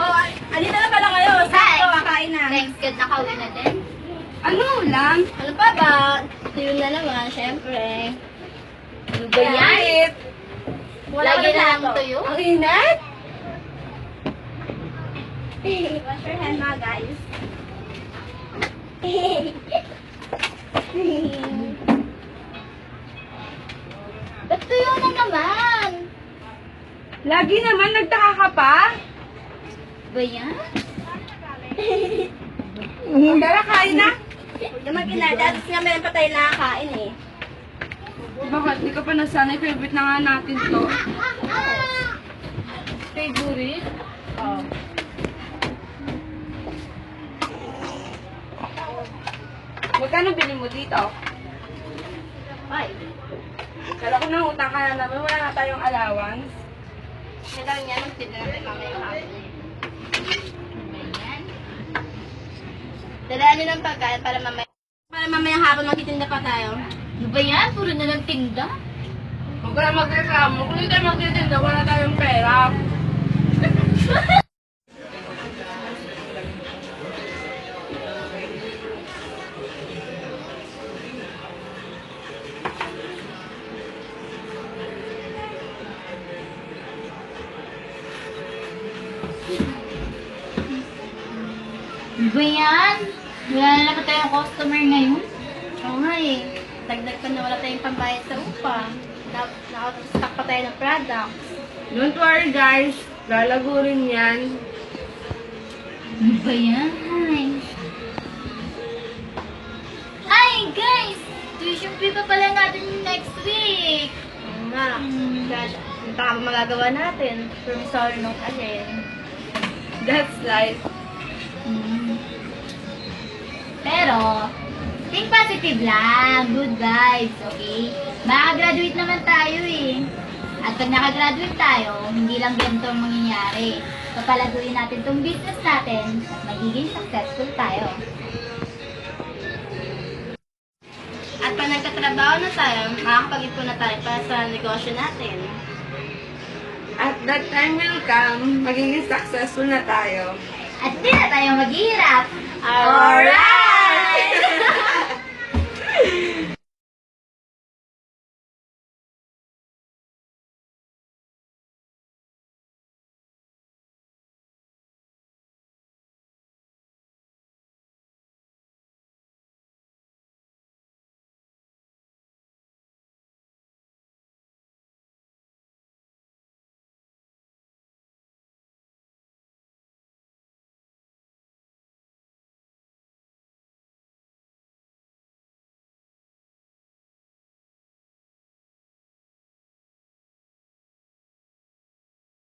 Oh, andito na pala kayo. Sakto, kakain na. Thanks, good nakauwi na din. Ano ulam? Ano pa ba? Tuyo na naman, syempre. Ano ba yan? Bakit? Lagi na lang tuyo? Ang inat? Wash your hand na, guys. Ba't tuyo na naman? Lagi naman, nagtaka ka pa? Ba yan? Tara, kain na. Naman kinadatos nga meron pa tayo nakakain eh. Bakit? Di ka pa nasanay. Favorite na nga natin to. Favorite? Oo. Magkano bili mo dito? Five. Kala ko nang utang ka na naman. Wala na tayong allowance. Kailangan niya. Ano ba yan? Dalaan niyo ng pagkain para mamaya. Para mamaya hapon magtitinda pa tayo. Ano ba yan? Puro na lang tinda. Huwag ka na magreklamo. Kung hindi magtitinda, wala tayong pera. Ba yan? Wala na naman tayong customer ngayon. Oo nga eh. Dagdag pa na wala tayong pambayad sa upa. Na Nakatostock pa tayo ng products. Don't worry guys. Lalago rin yan. Ano ba yan? Ay, guys! Tuition fee pa pala natin next week. Oo nga. Hmm. Nga magagawa natin. Promissory note again. That's life. Mm. Pero, think positive lang. Good vibes, okay? Makaka-graduate naman tayo eh. At pag nakagraduate tayo, hindi lang ganito ang mangyayari. Papalaguin natin tong business natin at magiging successful tayo. At pag nagkatrabaho na tayo, makakapag-ipon na tayo para sa negosyo natin. At that time will come, magiging successful na tayo. At di na tayo maghihirap. Alright!